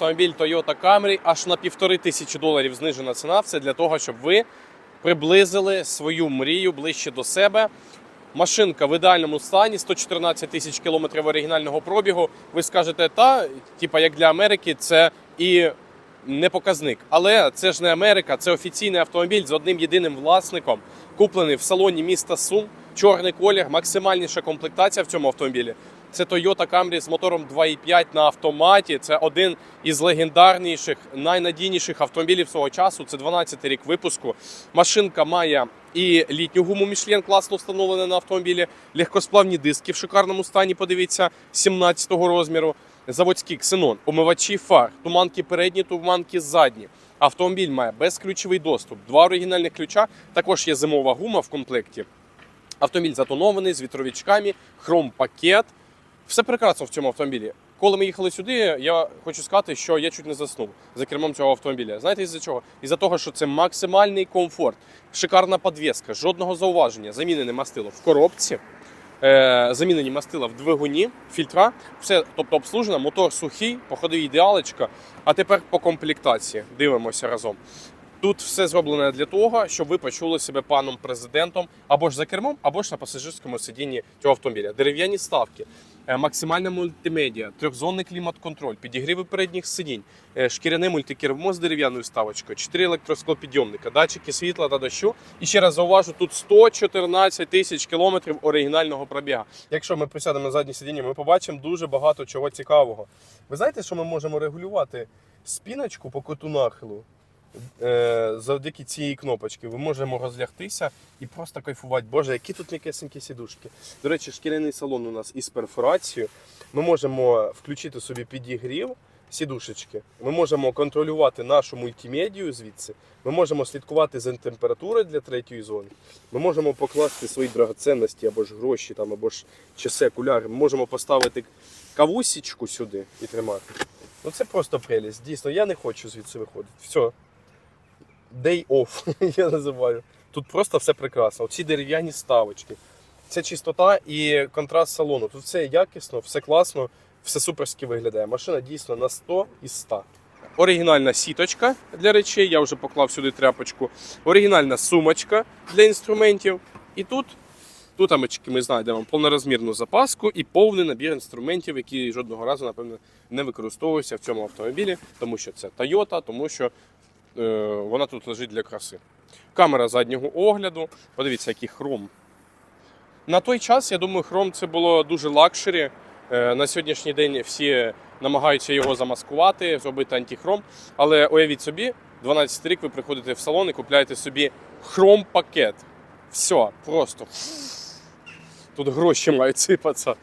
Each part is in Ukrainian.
Автомобіль Toyota Camry аж на півтори тисячі доларів знижена ціна. Це для того, щоб ви приблизили свою мрію ближче до себе. Машинка в ідеальному стані, 114 тисяч кілометрів оригінального пробігу. Ви скажете, та типа як для Америки, це і не показник. Але це ж не Америка, це офіційний автомобіль з одним єдиним власником, куплений в салоні міста Сум. Чорний колір, максимальніша комплектація в цьому автомобілі. Це Toyota Camry з мотором 2.5 на автоматі. Це один із легендарніших, найнадійніших автомобілів свого часу. Це 12-й рік випуску. Машинка має і літню гуму Michelin класно встановлена на автомобілі, легкосплавні диски в шикарному стані. Подивіться 17-го розміру. Заводський ксенон, омивачі фар, туманки передні, туманки задні. Автомобіль має безключовий доступ, два оригінальних ключа. Також є зимова гума в комплекті. Автомобіль затонований з вітровичками, хром-пакет. Все прекрасно в цьому автомобілі. Коли ми їхали сюди, я хочу сказати, що я чуть не заснув за кермом цього автомобіля. Знаєте, із-за чого? Із-за того, що це максимальний комфорт, шикарна підвіска, жодного зауваження, замінене мастило в коробці, е, замінені мастила в двигуні, фільтра, все, тобто обслужено, мотор сухий, походові ідеалечка. А тепер по комплектації дивимося разом. Тут все зроблено для того, щоб ви почули себе паном президентом або ж за кермом, або ж на пасажирському сидінні цього автомобіля. Дерев'яні ставки, максимальна мультимедіа, трьохзонний клімат-контроль, підігріви передніх сидінь, е, шкіряне мультикермо з дерев'яною ставочкою, 4 електросклопідйомника, датчики світла та дощу. І ще раз зауважу, тут 114 тисяч кілометрів оригінального пробіга. Якщо ми присядемо на заднє сидіння, ми побачимо дуже багато чого цікавого. Ви знаєте, що ми можемо регулювати спіночку по куту нахилу? Е, завдяки цієї кнопочки ми можемо розлягтися і просто кайфувати. Боже, які тут м'якесенькі сідушки. До речі, шкіряний салон у нас із перфорацією. Ми можемо включити собі підігрів сідушечки. Ми можемо контролювати нашу мультимедію звідси. Ми можемо слідкувати за температурою для третьої зони. Ми можемо покласти свої драгоценності або ж гроші, там, або ж часи, окуляри. Ми можемо поставити кавусічку сюди і тримати. Ну це просто прелість. Дійсно, я не хочу звідси виходити. Все. Day off, я називаю. Тут просто все прекрасно. Оці дерев'яні ставочки. Це чистота і контраст салону. Тут все якісно, все класно, все суперськи виглядає. Машина дійсно на 100 із 100. Оригінальна сіточка для речей, я вже поклав сюди тряпочку. Оригінальна сумочка для інструментів. І тут, тут ми знайдемо повнорозмірну запаску і повний набір інструментів, які жодного разу, напевно, не використовуються в цьому автомобілі, тому що це Toyota, тому що вона тут лежить для краси. Камера заднього огляду. Подивіться, який хром. На той час, я думаю, хром це було дуже лакшері. Е, На сьогоднішній день всі намагаються його замаскувати, зробити антихром. Але уявіть собі, 12 рік ви приходите в салон і купляєте собі хром-пакет. Все, просто. Тут гроші мають сипатися.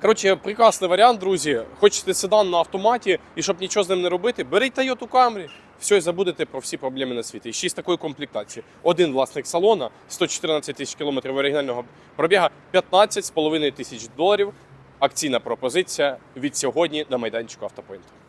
Коротше, прекрасний варіант, друзі. Хочете седан на автоматі і щоб нічого з ним не робити, беріть Toyota Camry. Все, і забудете про всі проблеми на світі. І ще з такої комплектації. Один власник салона, 114 тисяч кілометрів оригінального пробіга, 15,5 тисяч доларів. Акційна пропозиція від сьогодні на майданчику Автопоінту.